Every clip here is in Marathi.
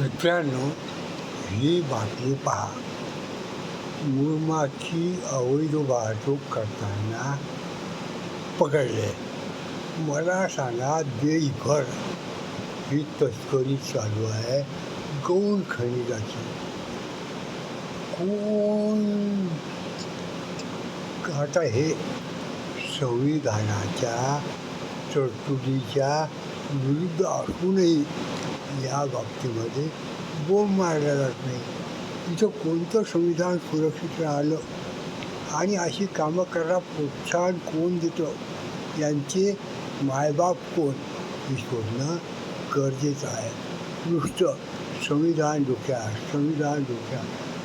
मित्रांनो ही बातमी पहा. मुरमाची अवैध वाहतूक करताना पकडले. मला सांगा देशभर ही तस्करी चालू आहे गौण खनिजाची. कोण? आता हे संविधानाच्या तरतुदीच्या विरुद्ध असूनही या बाबतीमध्ये बोंब मारला जात नाही. तिथं कोणतं संविधान सुरक्षित राहिलं? आणि अशी कामं करायला प्रोत्साहन कोण देतं? यांचे मायबाप कोण? हे शोधणं गरजेचं आहे. नुसतं संविधान डोक्यात संविधान डोक्यात.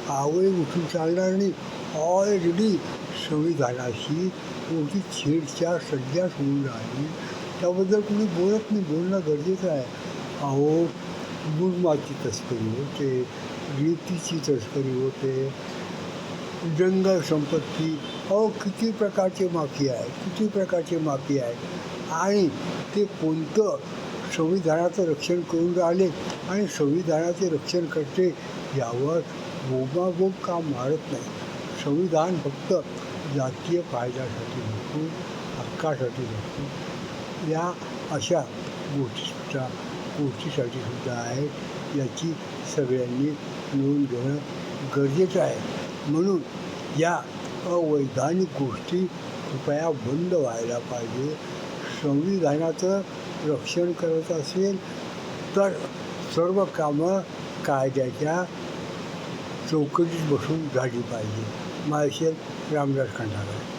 आवळे उठून चालणार नाही. ऑलरेडी संविधानाशी कोणती छेडछाड सध्या होऊन राहिली. त्याबद्दल कोणी बोलत नाही. बोलणं गरजेचं आहे. अहो गुळमाची तस्करी होते रेतीची तस्करी होते. जंगल संपत्ती अहो किती प्रकारचे माफी आहे किती प्रकारचे माफी आहे आणि ते कोणतं? संविधानाचं रक्षण करून राहिले आणि संविधानाचे रक्षण करते यावर बोबाबोब काम मारत नाही. संविधान फक्त जातीय फायद्यासाठी नको हक्कासाठी नको या अशा गोष्टीचा गोष्टीसाठी सुद्धा आहे याची सगळ्यांनी नोंद घेणं गरजेचं आहे. म्हणून या अवैधानिक गोष्टी कृपया बंद व्हायला पाहिजे. संविधानाचं रक्षण करत असेल तर सर्व कामं कायद्याच्या चौकटीत बसून झाली पाहिजे. माळशेर रामदास खंडागळे